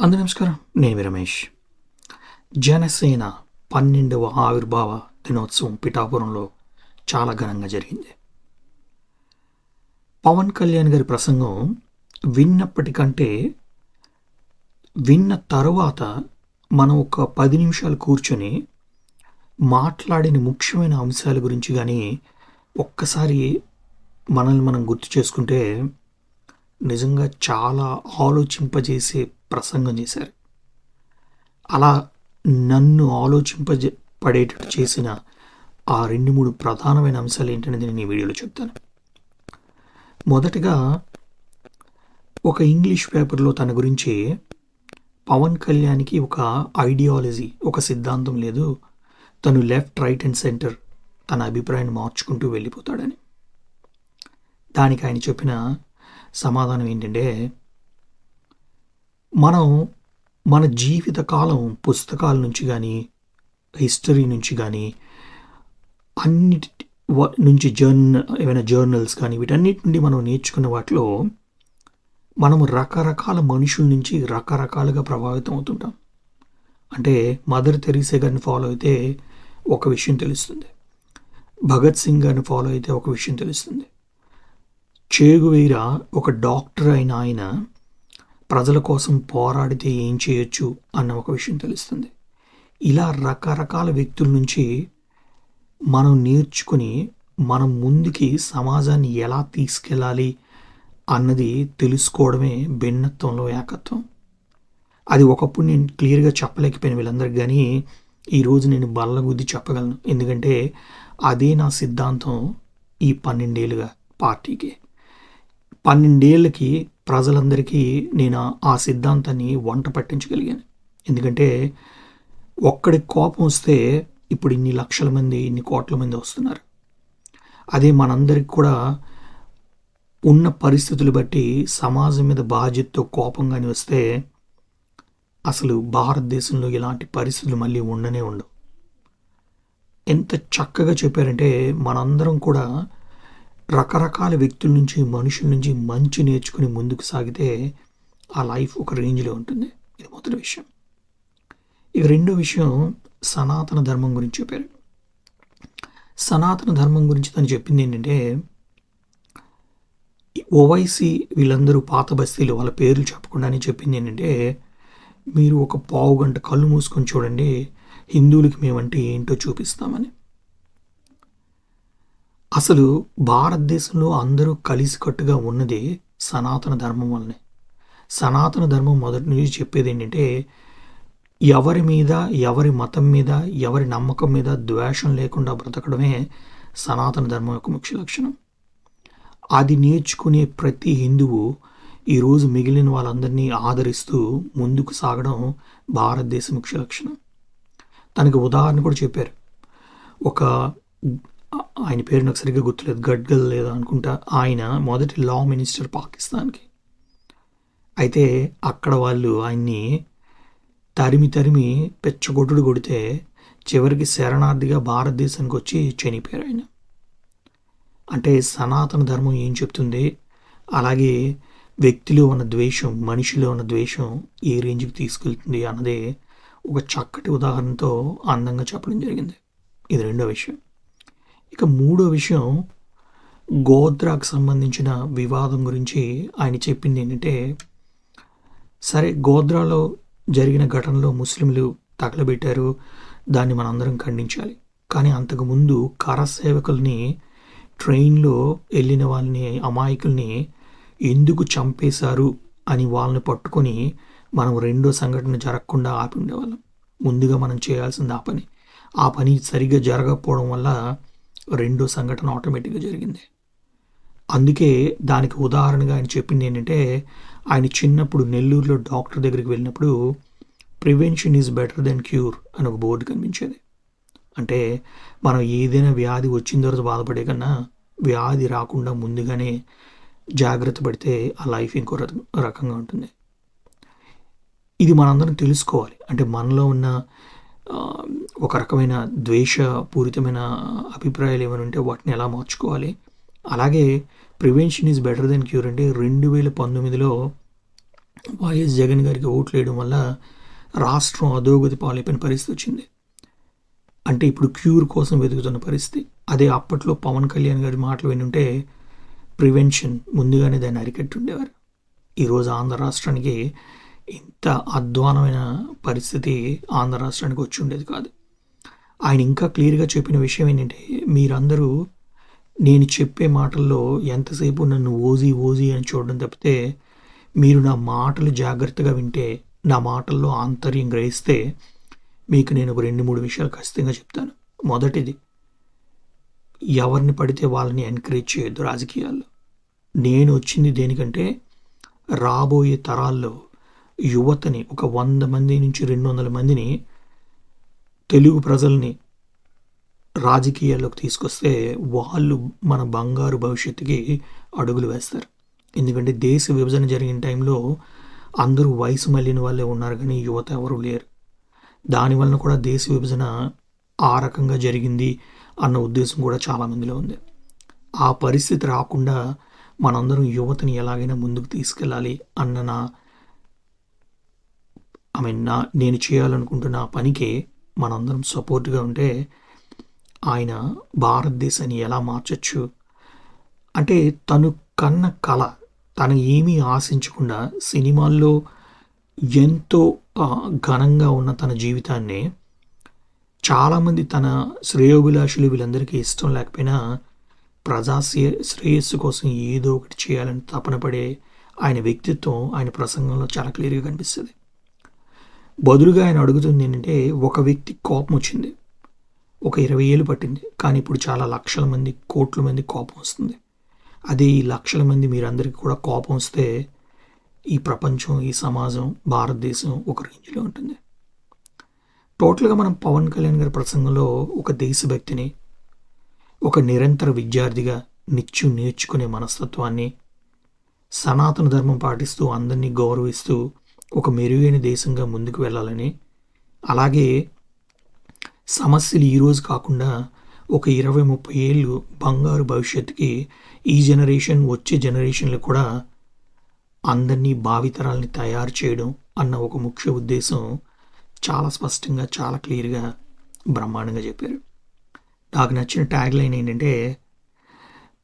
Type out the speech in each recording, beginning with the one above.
అందు నమస్కారం. నేను మీ రమేష్. జనసేన పన్నెండవ ఆవిర్భావ దినోత్సవం పిఠాపురంలో చాలా ఘనంగా జరిగింది. పవన్ కళ్యాణ్ గారి ప్రసంగం విన్నప్పటికంటే విన్న తరువాత మనం ఒక పది నిమిషాలు కూర్చొని మాట్లాడిన ముఖ్యమైన అంశాల గురించి కానీ ఒక్కసారి మనల్ని మనం గుర్తు చేసుకుంటే నిజంగా చాలా ఆలోచింపజేసే ప్రసంగం చేశారు. అలా నన్ను ఆలోచింపజే పడేటట్టు చేసిన ఆ రెండు మూడు ప్రధానమైన అంశాలు ఏంటనేది నేను ఈ వీడియోలో చెప్తాను. మొదటగా ఒక ఇంగ్లీష్ పేపర్లో తన గురించి పవన్ కళ్యాణ్కి ఒక ఐడియాలజీ ఒక సిద్ధాంతం లేదు. తను లెఫ్ట్ రైట్ అండ్ సెంటర్ తన అభిప్రాయాన్ని మార్చుకుంటూ వెళ్ళిపోతాడని. దానికి ఆయన చెప్పిన సమాధానం ఏంటంటే మనం మన జీవితకాలం పుస్తకాల నుంచి కానీ హిస్టరీ నుంచి కానీ అన్నిటి వ- నుంచి జర్న ఏమైనా జర్నల్స్ కానీ వీటన్నిటి నుండి మనం నేర్చుకున్న వాటిలో మనం రకరకాల మనుషుల నుంచి రకరకాలుగా ప్రభావితం అవుతుంటాం. అంటే మదర్ తెరీసే గారిని ఫాలో అయితే ఒక విషయం తెలుస్తుంది. భగత్ సింగ్ గారిని ఫాలో అయితే ఒక విషయం తెలుస్తుంది. చేగువీర ఒక డాక్టర్ అయిన ఆయన ప్రజల కోసం పోరాడితే ఏం చేయొచ్చు అన్న ఒక విషయం తెలుస్తుంది. ఇలా రకరకాల వ్యక్తుల నుంచి మనం నేర్చుకుని మనం ముందుకి సమాజాన్ని ఎలా తీసుకెళ్ళాలి అన్నది తెలుసుకోవడమే భిన్నత్వంలో ఏకత్వం. అది ఒకప్పుడు నేను క్లియర్గా చెప్పలేకపోయిన వీళ్ళందరికీ కానీ ఈరోజు నేను బల్లగుద్ది చెప్పగలను. ఎందుకంటే అదే నా సిద్ధాంతం ఈ పన్నెండేళ్ళుగా పార్టీకి. పన్నెండేళ్ళకి ప్రజలందరికీ నేను ఆ సిద్ధాంతాన్ని వంట పట్టించగలిగాను. ఎందుకంటే ఒక్కడి కోపం వస్తే ఇప్పుడు ఇన్ని లక్షల మంది ఇన్ని కోట్ల మంది వస్తున్నారు. అదే మనందరికి కూడా ఉన్న పరిస్థితులు బట్టి సమాజం మీద బాధ్యతతో కోపం కానీ వస్తే అసలు భారతదేశంలో ఇలాంటి పరిస్థితులు మళ్ళీ ఉండనే ఉండవు. ఎంత చక్కగా చెప్పారంటే మనందరం కూడా రకరకాల వ్యక్తుల నుంచి మనుషుల నుంచి మంచి నేర్చుకుని ముందుకు సాగితే ఆ లైఫ్ ఒక రేంజ్లో ఉంటుంది. ఇది మొదటి విషయం. ఇక రెండో విషయం సనాతన ధర్మం గురించి చెప్పారు. సనాతన ధర్మం గురించి తను చెప్పింది ఏంటంటే ఓవైసీ వీళ్ళందరూ పాత బస్తీలు వాళ్ళ పేర్లు చెప్పకుండానే చెప్పింది ఏంటంటే మీరు ఒక పావు గంట కళ్ళు మూసుకొని చూడండి హిందువులకి మేమంటే ఏంటో చూపిస్తామని. అసలు భారతదేశంలో అందరూ కలిసికట్టుగా ఉన్నది సనాతన ధర్మం వల్లనే. సనాతన ధర్మం మొదటి నుంచి చెప్పేది ఏంటంటే ఎవరి మీద ఎవరి మతం మీద ఎవరి నమ్మకం మీద ద్వేషం లేకుండా బ్రతకడమే సనాతన ధర్మం యొక్క ముఖ్య లక్షణం. అది నేర్చుకునే ప్రతి హిందువు ఈరోజు మిగిలిన వాళ్ళందరినీ ఆదరిస్తూ ముందుకు సాగడం భారతదేశ ముఖ్య లక్షణం. తనకి ఉదాహరణ కూడా చెప్పారు. ఒక ఆయన పేరు నాకు సరిగ్గా గుర్తులేదు. గడ్గల్ లేదా అనుకుంటా. ఆయన మొదటి లా మినిస్టర్ పాకిస్తాన్కి. అయితే అక్కడ వాళ్ళు ఆయన్ని తరిమి తరిమి పెచ్చగొట్టుడు కొడితే చివరికి శరణార్థిగా భారతదేశానికి వచ్చి చనిపోయారు ఆయన. అంటే సనాతన ధర్మం ఏం చెప్తుంది? అలాగే వ్యక్తిలో ఉన్న ద్వేషం మనిషిలో ఉన్న ద్వేషం ఏ రేంజ్కి తీసుకెళ్తుంది అన్నదే ఒక చక్కటి ఉదాహరణతో అందంగా చెప్పడం జరిగింది. ఇది రెండో విషయం. ఇక మూడో విషయం గోద్రాకు సంబంధించిన వివాదం గురించి ఆయన చెప్పింది ఏంటంటే సరే గోద్రాలో జరిగిన ఘటనలో ముస్లింలు తగలబెట్టారు దాన్ని మనందరం ఖండించాలి. కానీ అంతకుముందు కరసేవకుల్ని ట్రైన్లో వెళ్ళిన వాళ్ళని అమాయకుల్ని ఎందుకు చంపేశారు అని వాళ్ళని పట్టుకొని మనం రెండో సంఘటన జరగకుండా ఆపి ఉండేవాళ్ళం. ముందుగా మనం చేయాల్సింది ఆ పని. ఆ పని సరిగ్గా జరగకపోవడం వల్ల రెండో సంఘటన ఆటోమేటిక్గా జరిగింది. అందుకే దానికి ఉదాహరణగా ఆయన చెప్పింది ఏంటంటే ఆయన చిన్నప్పుడు నెల్లూరులో డాక్టర్ దగ్గరికి వెళ్ళినప్పుడు prevention is better than cure అని ఒక బోర్డు కనిపించేది. అంటే మనం ఏదైనా వ్యాధి వచ్చిన తర్వాత బాధపడే కన్నా వ్యాధి రాకుండా ముందుగానే జాగ్రత్త పడితే ఆ లైఫ్ ఇంకో రకం- రకంగా ఉంటుంది. ఇది మనందరం తెలుసుకోవాలి. అంటే మనలో ఉన్న ఒక రకమైన ద్వేషపూరితమైన అభిప్రాయాలు ఏమైనా ఉంటే వాటిని ఎలా మార్చుకోవాలి? అలాగే prevention is better than cure అంటే రెండు వేల పంతొమ్మిదిలో వైఎస్ జగన్ గారికి ఓట్లు వేయడం వల్ల రాష్ట్రం అధోగతి పాలైపోయిన పరిస్థితి వచ్చింది. అంటే ఇప్పుడు క్యూర్ కోసం వెతుకుతున్న పరిస్థితి. అదే అప్పట్లో పవన్ కళ్యాణ్ గారి మాటలు వినుంటే ప్రివెన్షన్ ముందుగానే దాన్ని అరికట్టుండేవారు. ఈరోజు ఆంధ్ర రాష్ట్రానికి ఇంత అధ్వానమైన పరిస్థితి ఆంధ్ర రాష్ట్రానికి వచ్చి ఉండేది కాదు. ఆయన ఇంకా క్లియర్గా చెప్పిన విషయం ఏంటంటే మీరందరూ నేను చెప్పే మాటల్లో ఎంతసేపు నన్ను ఓజీ ఓజీ అని చూడడం తప్పితే మీరు నా మాటలు జాగ్రత్తగా వింటే నా మాటల్లో ఆంతర్యం గ్రహిస్తే మీకు నేను ఒక రెండు మూడు విషయాలు ఖచ్చితంగా చెప్తాను. మొదటిది ఎవరిని పడితే వాళ్ళని ఎంకరేజ్ చేయొద్దు రాజకీయాల్లో. నేను వచ్చింది దేనికంటే రాబోయే తరాల్లో యువతని ఒక వంద మంది నుంచి రెండు వందల మందిని తెలుగు ప్రజల్ని రాజకీయాల్లోకి తీసుకొస్తే వాళ్ళు మన బంగారు భవిష్యత్తుకి అడుగులు వేస్తారు. ఎందుకంటే దేశ విభజన జరిగిన టైంలో అందరూ వయసు మళ్ళిన వాళ్ళే ఉన్నారు కానీ యువత ఎవరు లేరు. దానివలన కూడా దేశ విభజన ఆ రకంగా జరిగింది అన్న ఉద్దేశం కూడా చాలామందిలో ఉంది. ఆ పరిస్థితి రాకుండా మనందరం యువతని ఎలాగైనా ముందుకు తీసుకెళ్ళాలి అన్న నా ఐ మీన్ నా నేను చేయాలనుకుంటున్న ఆ పనికి మనందరం సపోర్ట్గా ఉంటే ఆయన భారతదేశాన్ని ఎలా మార్చచ్చు? అంటే తను కన్న కళ తను ఏమీ ఆశించకుండా సినిమాల్లో ఎంతో ఘనంగా ఉన్న తన జీవితాన్ని చాలామంది తన శ్రేయోభిలాషులు వీళ్ళందరికీ ఇష్టం లేకపోయినా ప్రజా శ్రేయస్సు కోసం ఏదో ఒకటి చేయాలని తపన పడే ఆయన వ్యక్తిత్వం ఆయన ప్రసంగంలో చాలా క్లియర్గా కనిపిస్తుంది. బదులుగా ఆయన అడుగుతుంది ఏంటంటే ఒక వ్యక్తి కోపం వచ్చింది. ఒక ఇరవై ఏళ్ళు పట్టింది. కానీ ఇప్పుడు చాలా లక్షల మంది కోట్ల మంది కోపం వస్తుంది. అది ఈ లక్షల మంది మీరందరికీ కూడా కోపం వస్తే ఈ ప్రపంచం ఈ సమాజం భారతదేశం ఒక రేంజ్లో ఉంటుంది. టోటల్గా మనం పవన్ కళ్యాణ్ గారి ప్రసంగంలో ఒక దేశభక్తిని ఒక నిరంతర విద్యార్థిగా నిత్యం నేర్చుకునే మనస్తత్వాన్ని సనాతన ధర్మం పాటిస్తూ అందరినీ గౌరవిస్తూ ఒక మెరుగైన దేశంగా ముందుకు వెళ్ళాలని అలాగే సమస్యలు ఈరోజు కాకుండా ఒక ఇరవై ముప్పై ఏళ్ళు బంగారు భవిష్యత్తుకి ఈ జనరేషన్ వచ్చే జనరేషన్లు కూడా అందరినీ భావితరాల్ని తయారు చేయడం అన్న ఒక ముఖ్య ఉద్దేశం చాలా స్పష్టంగా చాలా క్లియర్గా బ్రహ్మాండంగా చెప్పారు. నాకు నచ్చిన ట్యాగ్ లైన్ ఏంటంటే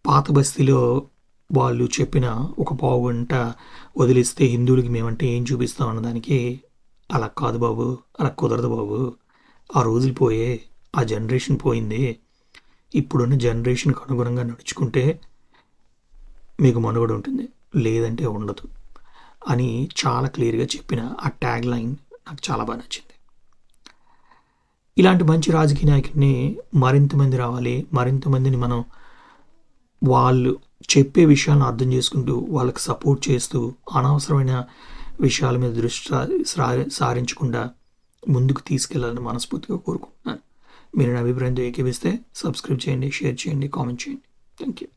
పాత బస్తీలో వాళ్ళు చెప్పిన ఒక పావు గంట వదిలిస్తే హిందువులకి మేమంటే ఏం చూపిస్తాం అన్నదానికి? అలా కాదు బాబు అలా కుదరదు బాబు. ఆ రోజులు పోయే ఆ జనరేషన్ పోయింది. ఇప్పుడున్న జనరేషన్కి అనుగుణంగా నడుచుకుంటే మీకు మనుగడ ఉంటుంది. లేదంటే ఉండదు అని చాలా క్లియర్గా చెప్పిన ఆ ట్యాగ్ లైన్ నాకు చాలా బాగా నచ్చింది. ఇలాంటి మంచి రాజకీయ నాయకుడిని మరింత మంది రావాలి మరింత మందిని మనం వాళ్ళు చెప్పే విషయాలను అర్థం చేసుకుంటూ వాళ్ళకి సపోర్ట్ చేస్తూ అనవసరమైన విషయాల మీద దృష్టి సారి- సారించకుండా ముందుకు తీసుకెళ్ళాలని మనస్ఫూర్తిగా కోరుకుంటున్నాను. మీరు నా అభిప్రాయంతో ఏకీపిస్తే సబ్స్క్రైబ్ చేయండి షేర్ చేయండి కామెంట్ చేయండి. Thank you